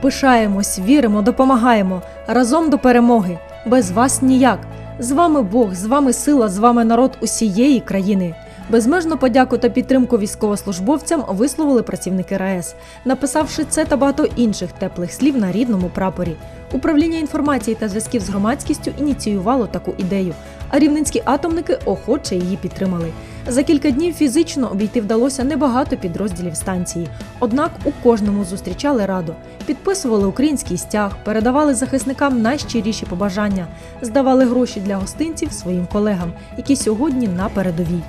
Пишаємось, віримо, допомагаємо разом до перемоги. Без вас ніяк. З вами Бог, з вами сила, з вами народ усієї країни. Безмежну подяку та підтримку військовослужбовцям висловили працівники РаЕС, написавши це та багато інших теплих слів на рідному прапорі. Управління інформації та зв'язків з громадськістю ініціювало таку ідею, а рівненські атомники охоче її підтримали. За кілька днів фізично обійти вдалося небагато підрозділів станції. Однак у кожному зустрічали раду, підписували український стяг, передавали захисникам найщиріші побажання, здавали гроші для гостинців своїм колегам, які сьогодні на передовій.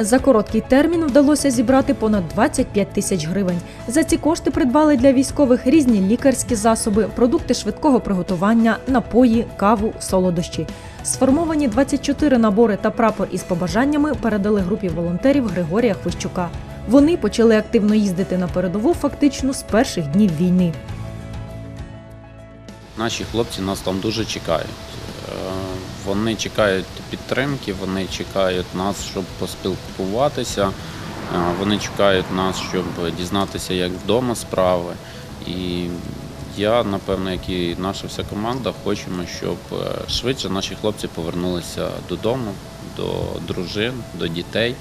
За короткий термін вдалося зібрати понад 25 тисяч гривень. За ці кошти придбали для військових різні лікарські засоби, продукти швидкого приготування, напої, каву, солодощі. Сформовані 24 набори та прапор із побажаннями передали групі волонтерів Григорія Хвищука. Вони почали активно їздити на передову фактично з перших днів війни. Наші хлопці нас там дуже чекають. Вони чекають підтримки, вони чекають нас, щоб поспілкуватися. Е, Вони чекають нас, щоб дізнатися, як вдома справи. І я, напевно, як і наша вся команда, хочемо, щоб е, швидше наші хлопці повернулися додому, до дружин, до дітей,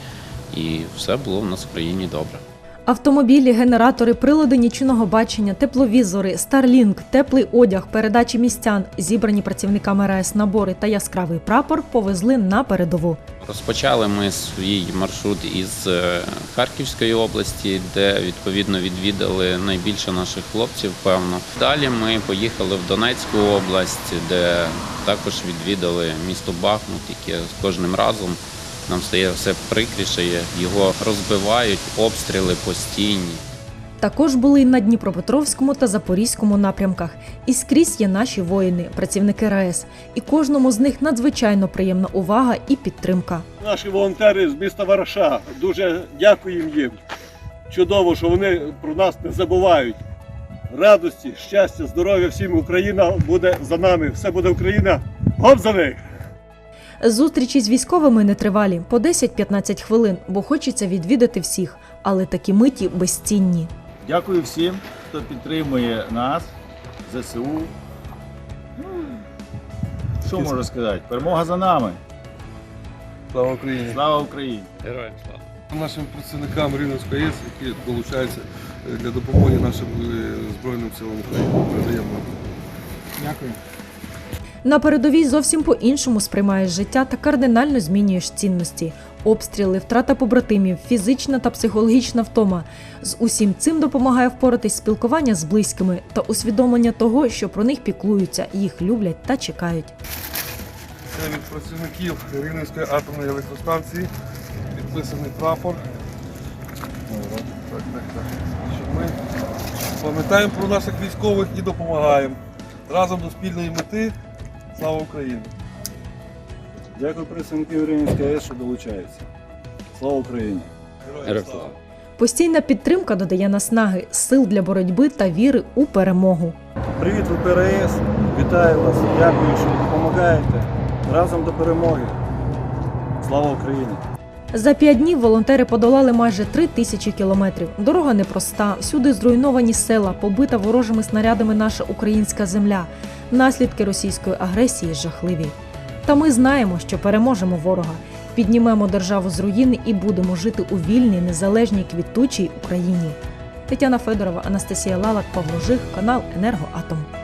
і все було в нас в країні добре. Автомобілі, генератори, прилади нічного бачення, тепловізори, Starlink, теплий одяг, передачі містян, зібрані працівниками РАЕС набори та яскравий прапор повезли на передову. Розпочали ми свій маршрут із е, Харківської області, де відповідно відвідали найбільше наших хлопців. Певно, далі ми поїхали в Донецьку область, де також відвідали місто Бахмут, яке з кожним разом нам стає все прикріше. Його розбивають, обстріли постійні. Також були й на Дніпропетровському та Запорізькому напрямках. І скрізь є наші воїни, працівники РАЕС. І кожному з них надзвичайно приємна увага і підтримка. Наші волонтери з міста Вараша. Дуже дякуємо їм. Чудово, що вони про нас не забувають. Радості, щастя, здоров'я всім Україна буде за нами. Все буде Україна. Гоп за них! Зустрічі з військовими нетривалі по 10-15 хвилин, бо хочеться відвідати всіх, але такі миті безцінні. Дякую всім, хто підтримує нас, ЗСУ. Ну, Що можу сказати? Перемога за нами. Слава Україні! Слава Україні! Героям слава! Нашим працівникам Рівненської АЕС, які долучаються для допомоги нашим е, Збройним силам України. Передаємо. Дякую. На передовій зовсім по-іншому сприймаєш життя та кардинально змінюєш цінності. Обстріли, втрата побратимів, фізична та психологічна втома. З усім цим допомагає впоратись спілкування з близькими та усвідомлення того, що про них піклуються, їх люблять та чекають. Це від працівників Рівненської атомної електростанції. Підписаний прапор. Так, так, так. Щоб ми пам'ятаємо про наших військових і допомагаємо. Разом до спільної мети. Слава Україні! Дякую працівників Рівненської АЕС, що долучаються. Слава Україні! Героям слава! Постійна підтримка додає наснаги, сил для боротьби та віри у перемогу. Привіт, ВПРС! Вітаю вас! Дякую, що допомагаєте. Разом до перемоги! Слава Україні! За п'ять днів волонтери подолали майже три тисячі кілометрів. Дорога непроста, всюди зруйновані села, побита ворожими снарядами наша українська земля. Наслідки російської агресії жахливі. Та ми знаємо, що переможемо ворога, піднімемо державу з руїни і будемо жити у вільній, незалежній, квітучій Україні. Тетяна Федорова, Анастасія Лалак, Павло Жих, канал Енергоатом.